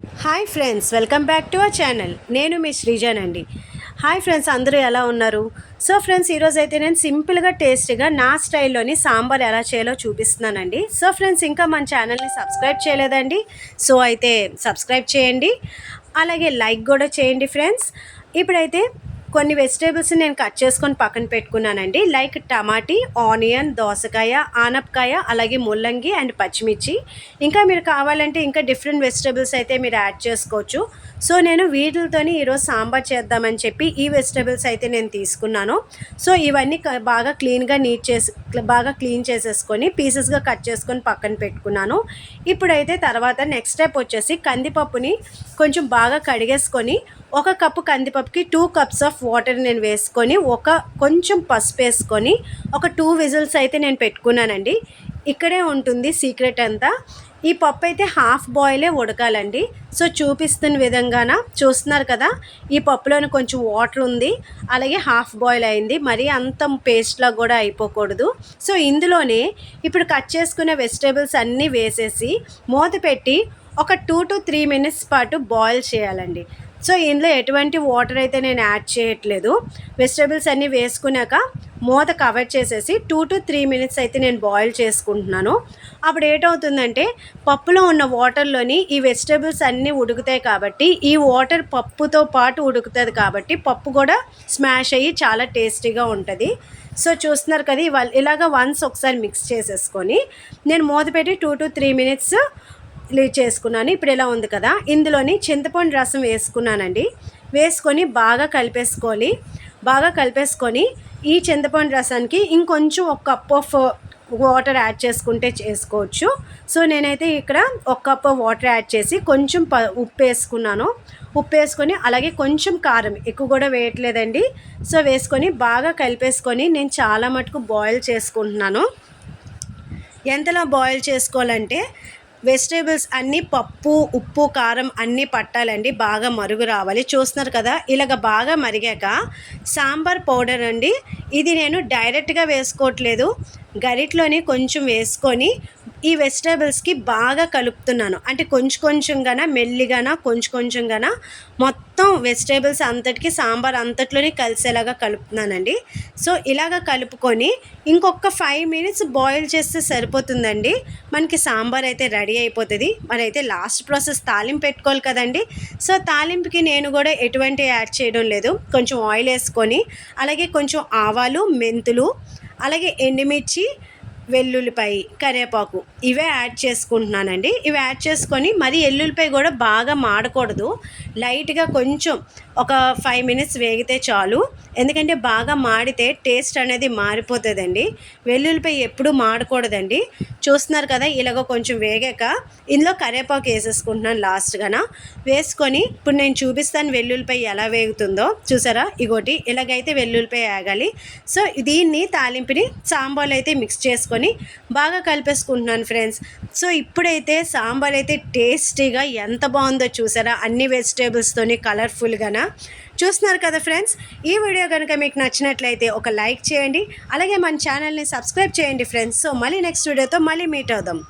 Hi friends welcome back to our channel నేను మీ శ్రీజానండి hi friends అందరూ ఎలా ఉన్నారు? సో ఫ్రెండ్స్ ఈరోజు అయితే నేను సింపుల్గా టేస్టీగా నా స్టైల్లోని సాంబార్ ఎలా చేయాలో చూపిస్తున్నానండి. సో ఫ్రెండ్స్ ఇంకా మన ఛానల్ని సబ్స్క్రైబ్ చేయలేదండి. సో అయితే సబ్స్క్రైబ్ చేయండి. అలాగే లైక్ కూడా చేయండి ఫ్రెండ్స్ ఇప్పుడైతే కొన్ని వెజిటేబుల్స్ నేను కట్ చేసుకొని పక్కన పెట్టుకున్నానండి. లైక్ టమాటీ ఆనియన్ దోసకాయ ఆనపకాయ అలాగే ముల్లంగి అండ్ పచ్చిమిర్చి. ఇంకా మీరు కావాలంటే ఇంకా డిఫరెంట్ వెజిటేబుల్స్ అయితే మీరు యాడ్ చేసుకోవచ్చు. సో నేను వీటితోని ఈరోజు సాంబార్ చేద్దామని చెప్పి ఈ వెజిటేబుల్స్ అయితే నేను తీసుకున్నాను. సో ఇవన్నీ బాగా క్లీన్గా నీట్ చేసి బాగా క్లీన్ చేసేసుకొని పీసెస్గా కట్ చేసుకొని పక్కన పెట్టుకున్నాను. ఇప్పుడైతే తర్వాత నెక్స్ట్ స్టెప్ వచ్చేసి కందిపప్పుని కొంచెం బాగా కడిగేసుకొని ఒక కప్పు కందిపప్పుకి టూ కప్స్ ఆఫ్ వాటర్ నేను వేసుకొని ఒక కొంచెం పసుపు వేసుకొని ఒక టూ విజిల్స్ అయితే నేను పెట్టుకున్నానండి. ఇక్కడే ఉంటుంది సీక్రెట్ అంతా. ఈ పప్పు అయితే హాఫ్ బాయిలే ఉడకాలండి. సో చూపిస్తున్న విధంగాన? చూస్తున్నారు కదా? ఈ పప్పులోని కొంచెం వాటర్ ఉంది. అలాగే హాఫ్ బాయిల్ అయింది. మరీ అంత పేస్ట్లా కూడా అయిపోకూడదు. సో ఇందులోనే ఇప్పుడు కట్ చేసుకునే వెజిటేబుల్స్ అన్నీ వేసేసి మూత పెట్టి ఒక టూ టు త్రీ మినిట్స్ పాటు బాయిల్ చేయాలండి. సో ఇందులో ఎటువంటి వాటర్ అయితే నేను యాడ్ చేయట్లేదు. వెజిటేబుల్స్ అన్నీ వేసుకున్నాక మూత కవర్ చేసేసి టూ టు త్రీ మినిట్స్ అయితే నేను బాయిల్ చేసుకుంటున్నాను. అప్పుడు ఏటవుతుందంటే పప్పులో ఉన్న వాటర్లోని ఈ వెజిటేబుల్స్ అన్నీ ఉడుకుతాయి కాబట్టి ఈ వాటర్ పప్పుతో పాటు ఉడుకుతుంది కాబట్టి పప్పు కూడా స్మాష్ అయ్యి చాలా టేస్టీగా ఉంటుంది. సో చూస్తున్నారు కదా ఇవాళ ఇలాగ వన్స్ ఒకసారి మిక్స్ చేసేసుకొని నేను మూత పెట్టి two to three minutes leave చేసుకున్నాను. ఇప్పుడు ఇలా ఉంది కదా? ఇందులోని చింతపండు రసం వేసుకున్నానండి. వేసుకొని బాగా కలిపేసుకోవాలి. బాగా కలిపేసుకొని ఈ చింతపండు రసానికి ఇంకొంచెం ఒక కప్ ఆఫ్ వాటర్ యాడ్ చేసుకుంటే చేసుకోవచ్చు. సో నేనైతే ఇక్కడ ఒక కప్ వాటర్ యాడ్ చేసి కొంచెం ప ఉప్పు వేసుకున్నాను. ఉప్పు వేసుకొని అలాగే కొంచెం కారం ఎక్కువ కూడా వేయట్లేదండి. సో వేసుకొని బాగా కలిపేసుకొని నేను చాలా మటుకు బాయిల్ చేసుకుంటున్నాను. ఎంతలా బాయిల్ చేసుకోవాలంటే వెజిటేబుల్స్ అన్నీ పప్పు ఉప్పు కారం అన్నీ పట్టాలండి. బాగా మరుగు రావాలి. చూస్తున్నారు కదా ఇలాగ బాగా మరిగాక సాంబార్ పౌడర్ అండి. ఇది నేను డైరెక్ట్గా వేసుకోవట్లేదు. గరిట్లోని కొంచెం వేసుకొని ఈ వెజిటేబుల్స్కి బాగా కలుపుతున్నాను. అంటే కొంచెం కొంచెంగాన మెల్లిగాన కొంచెం కొంచెంగాన మొత్తం వెజిటేబుల్స్ అంతటికి సాంబార్ అంతట్లోనే కలిసేలాగా కలుపుతున్నానండి. సో ఇలాగ కలుపుకొని ఇంకొక ఫైవ్ మినిట్స్ బాయిల్ చేస్తే సరిపోతుందండి. మనకి సాంబార్ అయితే రెడీ అయిపోతుంది. మరి అయితే లాస్ట్ ప్రాసెస్ తాలింపు పెట్టుకోవాలి కదండి. సో తాలింపుకి నేను కూడా ఎటువంటి యాడ్ చేయడం లేదు. కొంచెం ఆయిల్ వేసుకొని అలాగే కొంచెం ఆవాలు మెంతులు అలాగే ఎండుమిర్చి వెల్లుల్లిపాయ కరివేపాకు ఇవే యాడ్ చేసుకుంటున్నానండి. ఇవి యాడ్ చేసుకొని మరి ఎల్లుల్లిపాయ కూడా బాగా మాడకూడదు. లైట్గా కొంచెం ఒక ఫైవ్ మినిట్స్ వేగితే చాలు. ఎందుకంటే బాగా మాడితే టేస్ట్ అనేది మారిపోతుందండి. వెల్లుల్లిపాయ ఎప్పుడూ మాడకూడదండి. చూస్తున్నారు కదా ఇలాగ కొంచెం వేగాక ఇందులో కరివేపాకు వేసేసుకుంటున్నాను లాస్ట్గాన. వేసుకొని ఇప్పుడు నేను చూపిస్తాను వెల్లుల్లిపాయ ఎలా వేగుతుందో. చూసారా? ఇగోటి ఇలాగైతే వెల్లుల్లిపాయ వేగాలి. సో దీన్ని తాలింపుని సాంబార్లు అయితే మిక్స్ చేసుకొని బాగా కలిపేసుకుంటున్నాను ఫ్రెండ్స్. సో ఇప్పుడైతే సాంబార్ అయితే టేస్టీగా ఎంత బాగుందో చూసారా? అన్ని వెజిటేబుల్స్తోని కలర్ఫుల్గానా? చూస్తున్నారు కదా ఫ్రెండ్స్? ఈ వీడియో కనుక మీకు నచ్చినట్లయితే ఒక లైక్ చేయండి. అలాగే మన ఛానల్ని సబ్స్క్రైబ్ చేయండి ఫ్రెండ్స్. సో మళ్ళీ నెక్స్ట్ వీడియోతో మళ్ళీ మీట్ అవుదాం.